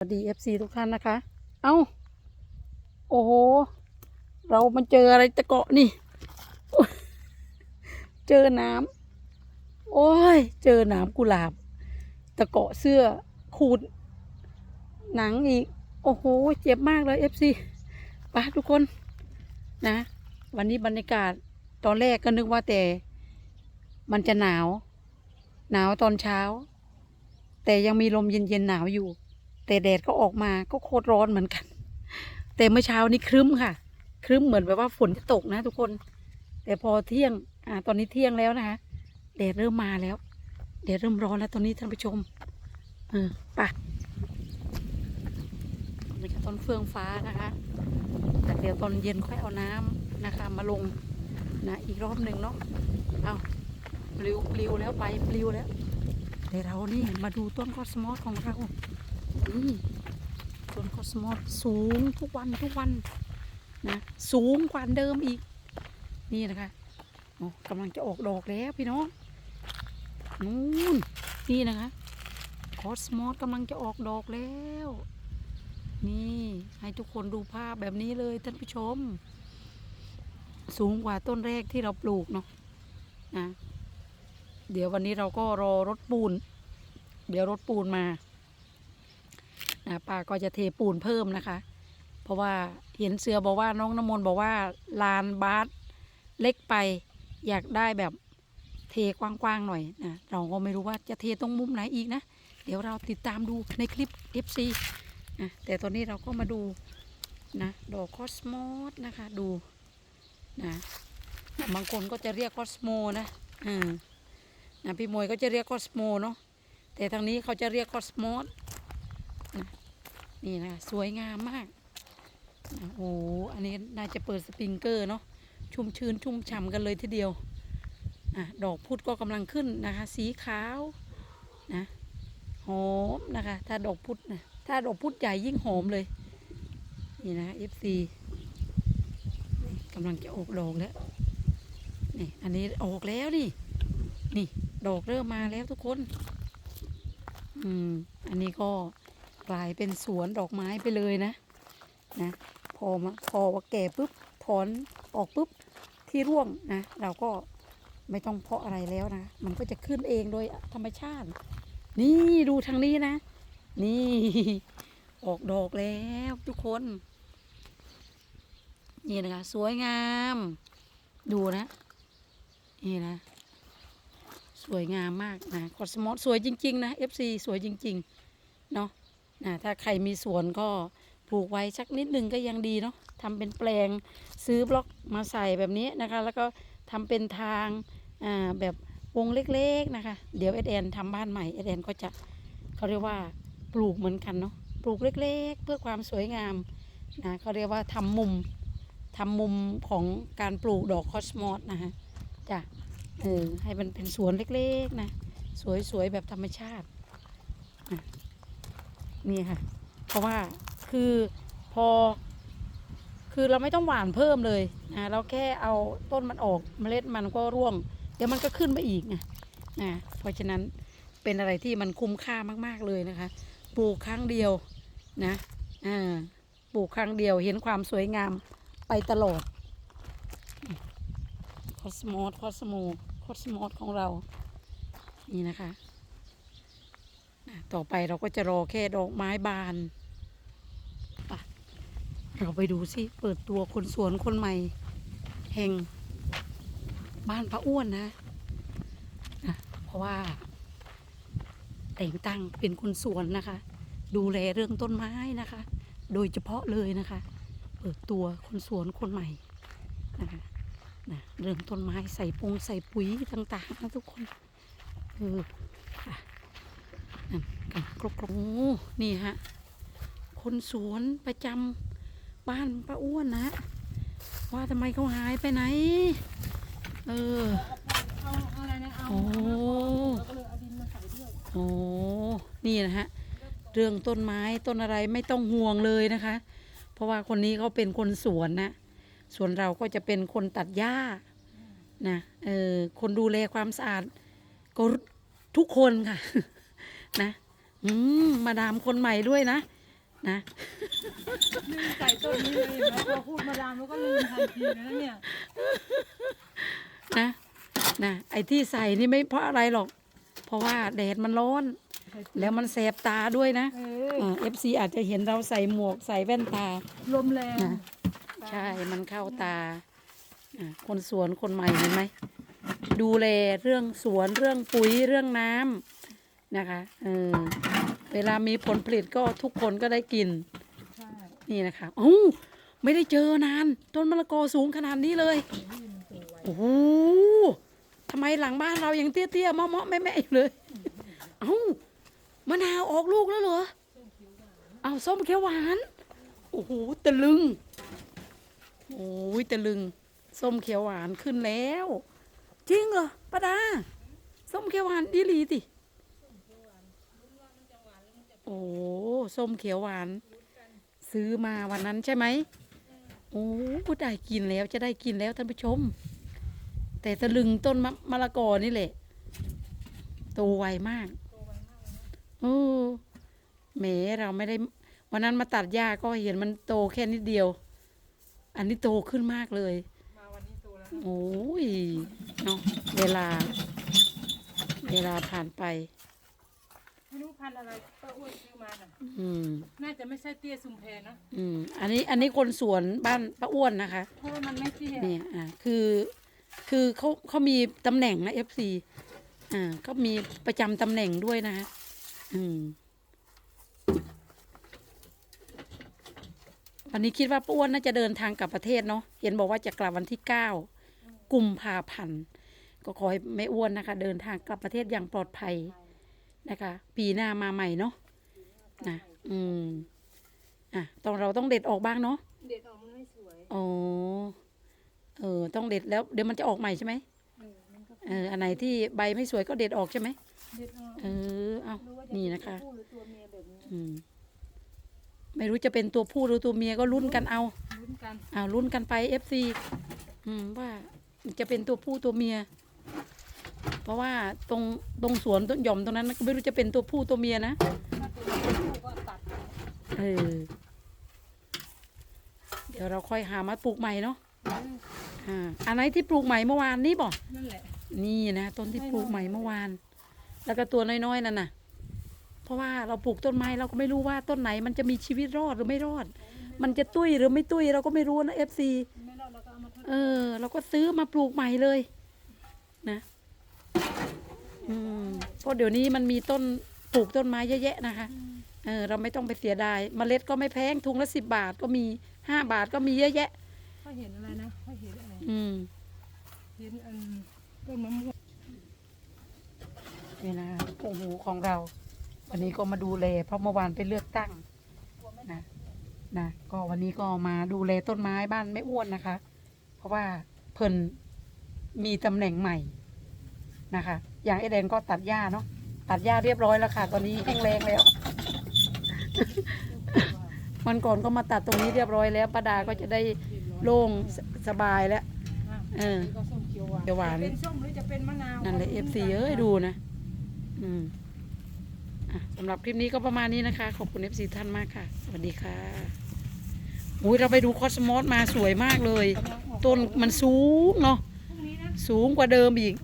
สวัสดี FC ทุกท่านนะคะ เอ้า โอ้โห เรามันเจออะไรตะเกาะนี่ เจอน้ำ โอ้ย เจอนามกุหลาบ ตะเกาะเสื้อขูด หนังอีก โอ้โห เจ็บมากเลย FC ไปทุกคน นะ วันนี้บรรยากาศ ตอนแรกก็นึกว่าแต่ มันจะหนาว หนาวตอนเช้า แต่ยังมีลมเย็นๆหนาวอยู่ แต่แดดก็ออกมาก็โคตรร้อนเหมือนกัน แต่เมื่อเช้านี้ครึ้มค่ะ ครึ้มเหมือนแบบว่าฝนจะตกนะทุกคน แต่พอเที่ยงอ่าตอนนี้เที่ยงแล้วนะคะแดดเริ่มมาแล้วแดดเริ่มร้อนแล้วตอนนี้ท่านผู้ชมเออไปนี่ก็ต้นเฟืองฟ้านะคะแต่เดี๋ยวตอนเย็นค่อยเอาน้ำนะคะ มาลงนะอีกรอบหนึ่งเนาะเอาปลิวปลิวแล้วไปปลิวแล้วเดี๋ยวเรานี่มาดูต้นคอสมอสของเรา ต้นคอสมอสสูงทุกวันทุกวันนะสูงกว่าเดิมอีก นี่นะคะกำลังจะออกดอกแล้วพี่น้องนู่นนี่นะคะคอสมอสกำลังจะออกดอกแล้ว นี่ให้ทุกคนดูภาพแบบนี้เลยท่านผู้ชม สูงกว่าต้นแรกที่เราปลูกเนาะนะเดี๋ยววันนี้เราก็รอรถปูน เดี๋ยวรถปูนมา นะป้าก็จะเทปูนเพิ่มนะคะ เพราะว่าเห็นเสือบอกว่าน้องน้ำมนต์บอกว่าลานบาสเล็กไป อยากได้แบบเทกว้างๆหน่อยนะเราก็ไม่รู้ว่าจะเทตรงมุมไหนอีกนะ เดี๋ยวเราติดตามดูในคลิป FC นะแต่ตอนนี้เราก็มาดูนะดอกคอสโมสนะคะดูนะบางคนก็จะเรียกคอสโมนะอ่านะพี่มวยก็จะเรียกคอสโมเนาะแต่ทางนี้เขาจะเรียกคอสโมส นี่นะสวยงามมากโอ้โหอันนี้น่าจะเปิดสปริงเกอร์เนาะชุ่มชื้นชุ่มฉ่ำกันเลยทีเดียวอะดอกพุธก็กำลังขึ้นนะคะ สีขาวนะหอมนะคะ ถ้าดอกพุธนะถ้าดอกพุธใหญ่ยิ่งหอมเลย นี่นะ FC กำลังจะออกดอกแล้วนี่อันนี้ออกแล้วนี่ นี่ดอกเริ่มมาแล้วทุกคน อืม อันนี้ก็ ลายเป็นสวนดอกไม้ไปเลยนะนะพอมาพอว่าแก่ปุ๊บถอนออกปุ๊บที่ร่วงนะเราก็ไม่ต้องเพาะอะไรแล้วนะ มันก็จะขึ้นเองโดยธรรมชาติ นี่ดูทางนี้นะ นี่ ออกดอกแล้วทุกคน นี่นะคะ สวยงาม ดูนะ นี่นะ สวยงามมากนะคอสมอสสวยจริง ๆ นะ FC สวยจริง ๆ เนาะ นะถ้าใครมีสวนก็ปลูกไว้สักนิดนึงก็ยังดีเนาะทำเป็นแปลงซื้อบล็อกมาใส่แบบนี้นะคะ แล้วก็ทำเป็นทางแบบวงเล็กๆนะคะ เดี๋ยวเอเดนทำบ้านใหม่เอเดนก็จะเขาเรียกว่าปลูกเหมือนกันเนาะปลูกเล็กๆ เพื่อความสวยงามนะเขาเรียกว่าทำมุมทำมุมของการปลูกดอกคอสมอสนะคะจ้ะเออให้มันเป็นสวนเล็กๆนะ สวยๆ แบบธรรมชาติ นี่ค่ะ เพราะว่าคือพอ คือเราไม่ต้องหว่านเพิ่มเลยนะเราแค่เอาต้นมันออกเมล็ดมันก็ร่วง เดี๋ยวมันก็ขึ้นมาอีกไงนะเพราะฉะนั้นเป็นอะไรที่มันคุ้มค่ามากๆเลยนะคะ ปลูกครั้งเดียวนะอ่าปลูกครั้งเดียวเห็นความสวยงามไปตลอดคอสมอสคอสโมคอสมอสของเรา นี่นะคะ ต่อไปเราก็จะรอแค่ดอกไม้บานเราไปดูสิเปิดตัวคนสวนคนใหม่ แห่งบ้านพระอ้วนนะนะ เพราะว่า แต่งตั้งเป็นคนสวนนะคะ ดูแลเรื่องต้นไม้นะคะ โดยเฉพาะเลยนะคะ เปิดตัวคนสวนคนใหม่นะคะนะเรื่องต้นไม้ใส่ปงใส่ปุ๋ยต่างๆนะทุกคนเออค่ะนั่น กันกรกโอ้นี่ฮะ คนสวนประจำบ้านป้าอ้วนนะ ว่าทำไมเขาหายไปไหน เออโอ้ก็เลยเอาดินมาใส่ด้วยโอ้นี่นะฮะ เรื่องต้นไม้ต้นอะไรไม่ต้องห่วงเลยนะคะ เพราะว่าคนนี้เขาเป็นคนสวนนะ ส่วนเราก็จะเป็นคนตัดหญ้านะ เออ คนดูแลความสะอาดก็ทุกคนค่ะ นะ อืมมาดามคนใหม่ด้วยนะ นะ ลืมใส่ต้นนี้เลยเห็นไหมพอพูดมาดามแล้วก็ลืมทันทีเลยนะเนี่ยนะนะไอ้ที่ใส่นี่ไม่เพราะอะไรหรอก เพราะว่าแดดมันร้อน แล้วมันแสบตาด้วยนะเออเอฟซีอาจจะเห็นเราใส่หมวกใส่แว่นตา ลมแรง นะ ใช่ มันเข้าตาอะคนสวนคนใหม่เห็นไหม ดูแลเรื่องสวนเรื่องปุ๋ยเรื่องน้ำ นะคะเออเวลามีผลผลิตก็ทุกคนก็ได้กิน ใช่นี่นะคะโอ้าไม่ได้เจอนาน ต้นมะละกอสูงขนาดนี้เลย โอ้โหทำไมหลังบ้านเรายังเตี้ยๆเมาะๆแม่ๆอยู่เลย เอ้ามะนาวออกลูกแล้วเหรอ เอาส้มเขียวหวาน โอ้โหตะลึง โอ้ยตะลึง ส้มเขียวหวานขึ้นแล้ว จริงเหรอป้าดา ส้มเขียวหวานดีหลีติ โอ้ส้มเขียวหวาน ซื้อมาวันนั้นใช่ไหมโอ้ได้กินแล้วจะได้กินแล้วท่านผู้ชม แต่ตะลึงต้นมะมะละกอนี่แหละโตไวมากโอ้แหมเราไม่ได้ วันนั้นมาตัดหญ้าก็เห็นมันโตแค่นิดเดียว อันนี้โตขึ้นมากเลยมาวันนี้โตแล้วโอ้ยเนาะเวลา เวลาผ่านไป ไม่รู้พันธุ์อะไรป้าอ้วนซื้อมาน่ะ อืม น่าจะไม่ใช่เตี้ยซุมแพนะ อืม อันนี้อันนี้คนสวนบ้านป้าอ้วนนะคะ เพราะว่ามันไม่เตี้ยเนี่ยอ่าคือคือเขาเขามีตำแหน่งนะเอฟซีอ่าเขามีประจำตำแหน่งด้วยนะคะอืมวันนี้คิดว่าป้าอ้วนน่าจะเดินทางกลับประเทศเนาะเห็นบอกว่าจะกลับวันที่เก้ากุมภาพันธ์ก็ขอให้แม่อ้วนนะคะ เดินทางกลับประเทศอย่างปลอดภัย นะคะ ปีหน้ามาใหม่เนาะนะอืมอะต้องเราต้องเด็ดออกบ้างเนาะเด็ดออกมันไม่สวยอ๋อเออต้องเด็ดแล้วเดี๋ยวมันจะออกใหม่ใช่ไหมเออมันก็เอออันไหนที่ใบไม่สวยก็เด็ดออกใช่ไหมเด็ดออกเออเอารู้ว่าจนี่เป็นะคะ ตัวผู้หรือตัวเมียแบบนี้อืม ไม่รู้จะเป็นตัวผู้หรือตัวเมียก็ลุ้นกันเอา ลุ้นกัน เอาลุ้นกันไปเอฟซีอืมว่าจะเป็นตัวผู้ตัวเมีย เพราะว่าตรงตรงสวนต้นหย่อมตรงนั้นก็ไม่รู้จะเป็นตัวผู้ตัวเมียนะถ้าตัวผู้ก็ตัดเออเดี๋ยวเราค่อยหามาปลูกใหม่เนาะเอออ่าอันไหนที่ปลูกใหม่เมื่อวานนี้บอกนั่นแหละนี่นะต้นที่ปลูกใหม่เมื่อวาน แล้วก็ตัวน้อยๆนั่นน่ะ เพราะว่าเราปลูกต้นไม้เราก็ไม่รู้ว่าต้นไหนมันจะมีชีวิตรอดหรือไม่รอด มันจะตุ้ยหรือไม่ตุ้ยเราก็ไม่รู้นะเอฟซีไม่รอดเราก็เอามาทดเออเราก็ซื้อมาปลูกใหม่เลย นะ อืมเพราะเดี๋ยวนี้มันมีต้นปลูกต้นไม้เยอะแยะนะคะเออเราไม่ต้องไปเสียดายเมล็ดก็ไม่แพงถุงละสิบบาทก็มีห้าบาทก็มีเยอะแยะเขาเห็นอะไรนะเขาเห็นอะไรอืมเห็นอันต้นมะม่วงนี่นะโอ้โหของเรา วันนี้ก็มาดูแลเพราะเมื่อวานไปเลือกตั้งนะนะก็วันนี้ก็มาดูแลต้นไม้บ้านไม่อ้วนนะคะ เพราะว่าเพิ่นมีตำแหน่งใหม่นะคะ อย่างไอแดนก็ตัดหญ้าเนาะตัดหญ้าเรียบร้อยแล้วค่ะ ตอนนี้แห้งแรงแล้ววันก่อนก็มาตัดตรงนี้เรียบร้อยแล้วป้าดาก็จะได้โล่งสสบายแล้วอะเออนี่ก็ส้มเขียวหวานเขียวหวานจะเป็นส้มหรือจะเป็นมะนาวนั่นเลยเอฟซีเอ้ยดูนะ อืมอะสำหรับคลิปนี้ก็ประมาณนี้นะคะ ขอบคุณเอฟซีท่านมากค่ะ สวัสดีค่ะอุ้ยเราไปดูคอสมอสมาสวยมากเลยกำลังออกต้นมันสูงเนาะพรุ่งนี้นะสูงกว่าเดิมอีก